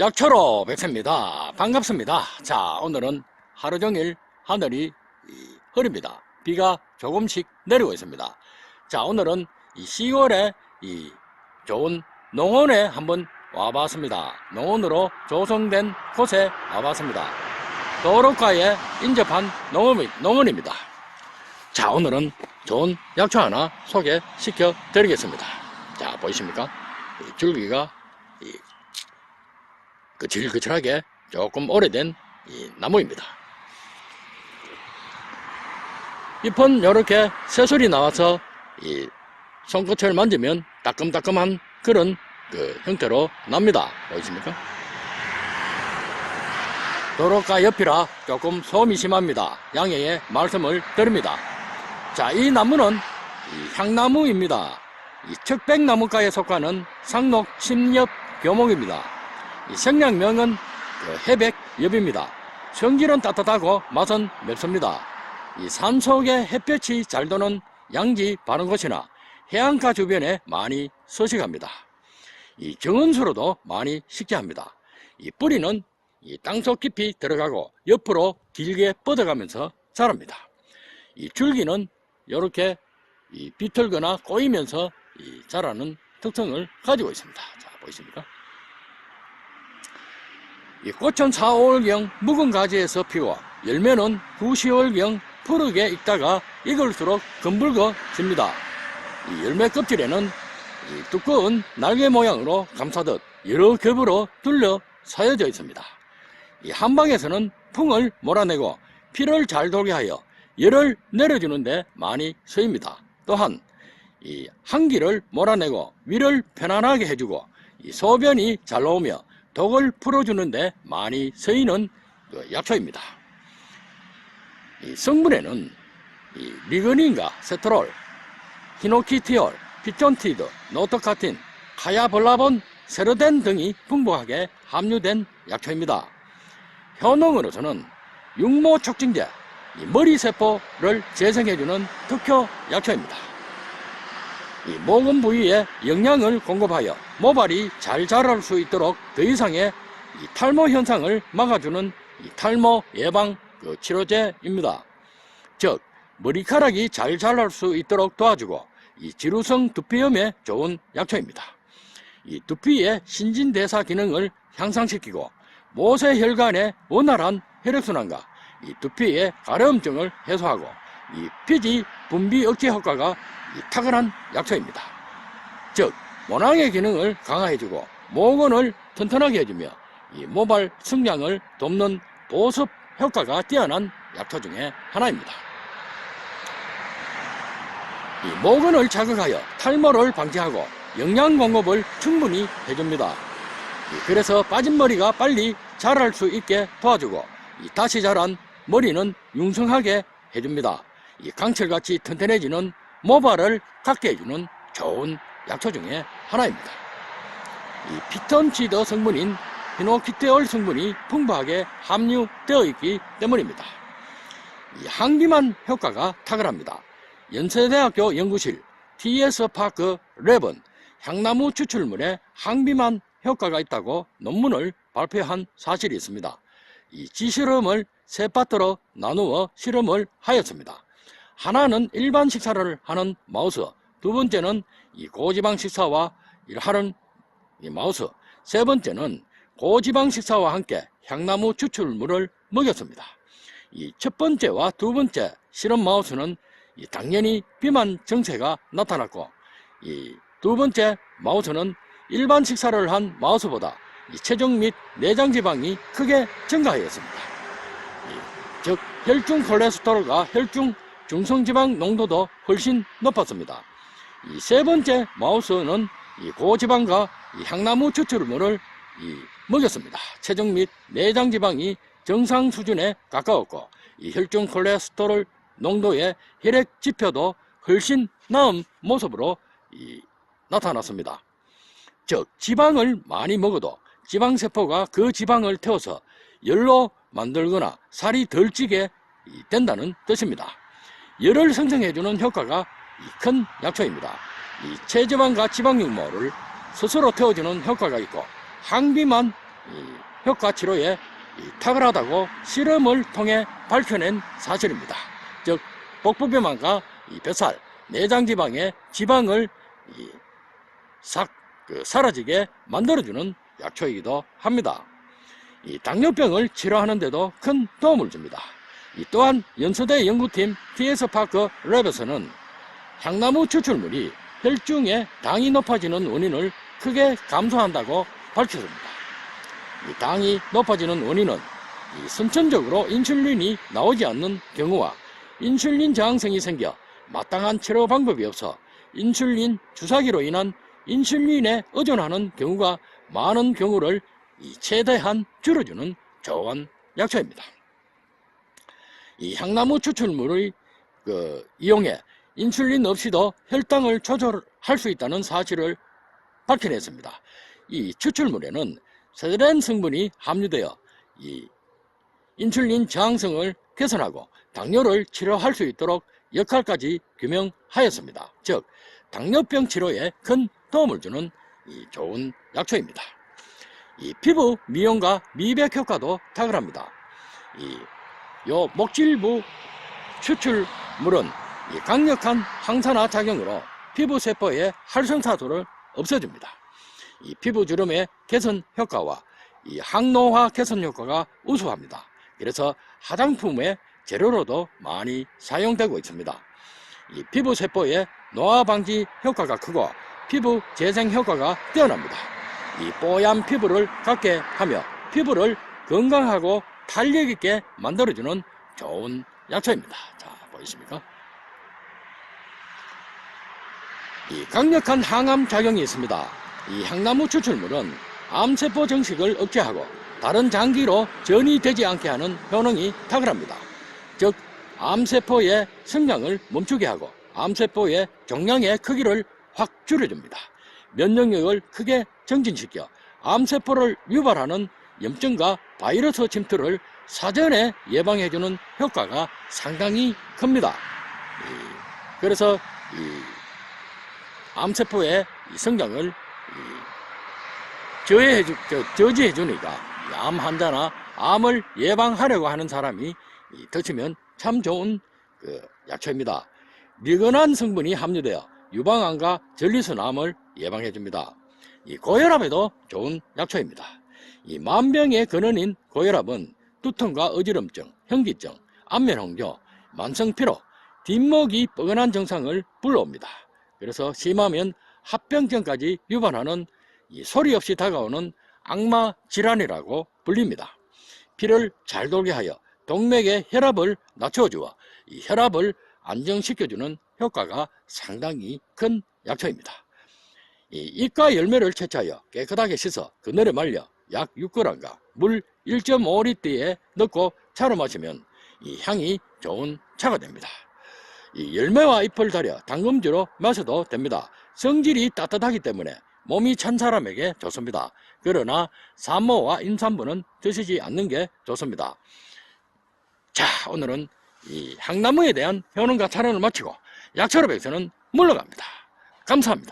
약초로 백세입니다. 반갑습니다. 자, 오늘은 하루 종일 하늘이 이, 흐립니다. 비가 조금씩 내리고 있습니다. 자, 오늘은 이 10월에 이 좋은 농원에 한번 와봤습니다. 농원으로 조성된 곳에 와봤습니다. 도로가에 인접한 농원, 농원입니다. 자, 오늘은 좋은 약초 하나 소개시켜 드리겠습니다. 자, 보이십니까? 이 줄기가 이 거칠거칠하게 조금 오래된 이 나무입니다. 잎은 이렇게 새솔이 나와서 이 손끝을 만지면 따끔따끔한 그런 그 형태로 납니다. 보이십니까? 도로가 옆이라 조금 소음이 심합니다. 양해의 말씀을 드립니다. 자, 이 나무는 이 향나무입니다. 이 척백나무과에 속하는 상록 침엽 교목입니다. 이 생략명은 그 해백엽입니다. 성질은 따뜻하고 맛은 맵습니다. 이 산속에 햇볕이 잘 도는 양지 바른 곳이나 해안가 주변에 많이 서식합니다. 이 정은수로도 많이 식재합니다. 이 뿌리는 이 땅속 깊이 들어가고 옆으로 길게 뻗어가면서 자랍니다. 이 줄기는 이렇게 이 비틀거나 꼬이면서 이 자라는 특성을 가지고 있습니다. 자, 보이십니까? 이 꽃은 4, 5월경 묵은 가지에서 피워 열매는 9, 10월경 푸르게 익다가 익을수록 검붉어집니다. 이 열매 껍질에는 이 두꺼운 날개 모양으로 감싸듯 여러 겹으로 둘러 사여져 있습니다. 이 한방에서는 풍을 몰아내고 피를 잘 돌게 하여 열을 내려주는데 많이 쓰입니다. 또한 이 한기를 몰아내고 위를 편안하게 해주고 이 소변이 잘 나오며 독을 풀어주는데 많이 쓰이는 그 약초입니다. 이 성분에는 이 리그닌과 세트롤, 히노키티올, 피톤티드, 노토카틴, 카야볼라본, 세르덴 등이 풍부하게 함유된 약초입니다. 효능으로서는 육모 촉진제, 이 머리세포를 재생해주는 특효 약초입니다. 이 모근 부위에 영양을 공급하여 모발이 잘 자랄 수 있도록 더 이상의 이 탈모 현상을 막아주는 이 탈모 예방 그 치료제입니다. 즉 머리카락이 잘 자랄 수 있도록 도와주고 이 지루성 두피염에 좋은 약초입니다. 이 두피의 신진대사 기능을 향상시키고 모세 혈관의 원활한 혈액순환과 이 두피의 가려움증을 해소하고 이 피지 분비 억제 효과가 이 탁월한 약초입니다. 즉 모낭의 기능을 강화해주고 모근을 튼튼하게 해주며 이 모발 성장을 돕는 보습 효과가 뛰어난 약초 중에 하나입니다. 이 모근을 자극하여 탈모를 방지하고 영양 공급을 충분히 해줍니다. 이 그래서 빠진 머리가 빨리 자랄 수 있게 도와주고 이 다시 자란 머리는 융성하게 해줍니다. 이 강철같이 튼튼해지는 모발을 갖게 해주는 좋은 약초 중에 하나입니다. 이 피톤치드 성분인 피노키테올 성분이 풍부하게 함유되어 있기 때문입니다. 이 항비만 효과가 탁월합니다. 연세대학교 연구실 TS 파크 랩은 향나무 추출물에 항비만 효과가 있다고 논문을 발표한 사실이 있습니다. 이 지실험을 세 파트로 나누어 실험을 하였습니다. 하나는 일반 식사를 하는 마우스, 두 번째는 이 고지방 식사와 하는 이 마우스, 세 번째는 고지방 식사와 함께 향나무 추출물을 먹였습니다. 이 첫 번째와 두 번째 실험 마우스는 이 당연히 비만 증세가 나타났고 이 두 번째 마우스는 일반 식사를 한 마우스보다 이 체중 및 내장 지방이 크게 증가하였습니다. 이, 즉 혈중 콜레스테롤과 혈중 중성지방 농도도 훨씬 높았습니다. 이 세 번째 마우스는 이 고지방과 이 향나무 추출물을 이 먹였습니다. 체중 및 내장 지방이 정상 수준에 가까웠고 이 혈중 콜레스테롤 농도의 혈액 지표도 훨씬 나은 모습으로 이 나타났습니다. 즉 지방을 많이 먹어도 지방 세포가 그 지방을 태워서 열로 만들거나 살이 덜 찌게 이 된다는 뜻입니다. 열을 생성해주는 효과가 이큰 약초입니다. 이 체지방과 지방육모를 스스로 태워주는 효과가 있고 항비만 이 효과 치료에 이 탁월하다고 실험을 통해 밝혀낸 사실입니다. 즉 복부비만과 이 뱃살, 내장 지방의 지방을 이 싹, 그 사라지게 만들어주는 약초이기도 합니다. 이 당뇨병을 치료하는데도 큰 도움을 줍니다. 이 또한 연수대 연구팀 TS 파크 랩에서는 향나무 추출물이 혈중에 당이 높아지는 원인을 크게 감소한다고 밝혔습니다. 이 당이 높아지는 원인은 이 선천적으로 인슐린이 나오지 않는 경우와 인슐린 저항성이 생겨 마땅한 치료 방법이 없어 인슐린 주사기로 인한 인슐린에 의존하는 경우가 많은 경우를 이 최대한 줄여주는 좋은 약초입니다. 이 향나무 추출물을 그 이용해 인슐린 없이도 혈당을 조절할 수 있다는 사실을 밝혀냈습니다. 이 추출물에는 세렌 성분이 함유되어 이 인슐린 저항성을 개선하고 당뇨를 치료할 수 있도록 역할까지 규명하였습니다. 즉 당뇨병 치료에 큰 도움을 주는 이 좋은 약초입니다. 이 피부 미용과 미백 효과도 탁월합니다. 이 요 목질부 추출물은 이 강력한 항산화 작용으로 피부 세포의 활성사도를 없애줍니다. 이 피부 주름의 개선 효과와 이 항노화 개선 효과가 우수합니다. 그래서 화장품의 재료로도 많이 사용되고 있습니다. 이 피부 세포의 노화 방지 효과가 크고 피부 재생 효과가 뛰어납니다. 이 뽀얀 피부를 갖게 하며 피부를 건강하고 탄력 있게 만들어주는 좋은 약초입니다. 자, 보이십니까? 이 강력한 항암 작용이 있습니다. 이 향나무 추출물은 암세포 정식을 억제하고 다른 장기로 전이 되지 않게 하는 효능이 탁월합니다. 즉, 암세포의 성장을 멈추게 하고 암세포의 종양의 크기를 확 줄여줍니다. 면역력을 크게 정진시켜 암세포를 유발하는 염증과 바이러스 침투를 사전에 예방해주는 효과가 상당히 큽니다. 이, 그래서 이 암세포의 이 성장을 이 저해해주, 저, 저지해 주니까 이암 환자나 암을 예방하려고 하는 사람이 이 드시면 참 좋은 그 약초입니다. 미건한 성분이 함유되어 유방암과 전리순암을 예방해 줍니다. 이 고혈압에도 좋은 약초입니다. 이 만병의 근원인 고혈압은 두통과 어지럼증, 현기증, 안면홍조, 만성피로, 뒷목이 뻐근한 증상을 불러옵니다. 그래서 심하면 합병증까지 유발하는 이 소리 없이 다가오는 악마 질환이라고 불립니다. 피를 잘 돌게 하여 동맥의 혈압을 낮춰주어 이 혈압을 안정시켜주는 효과가 상당히 큰 약초입니다. 이 잎과 열매를 채취하여 깨끗하게 씻어 그늘에 말려 약 6g과 물 1.5리터에 넣고 차로 마시면 이 향이 좋은 차가 됩니다. 이 열매와 잎을 달여 당금주로 마셔도 됩니다. 성질이 따뜻하기 때문에 몸이 찬 사람에게 좋습니다. 그러나 산모와 임산부는 드시지 않는 게 좋습니다. 자, 오늘은 이 향나무에 대한 효능과 차론을 마치고 약초로백서는 물러갑니다. 감사합니다.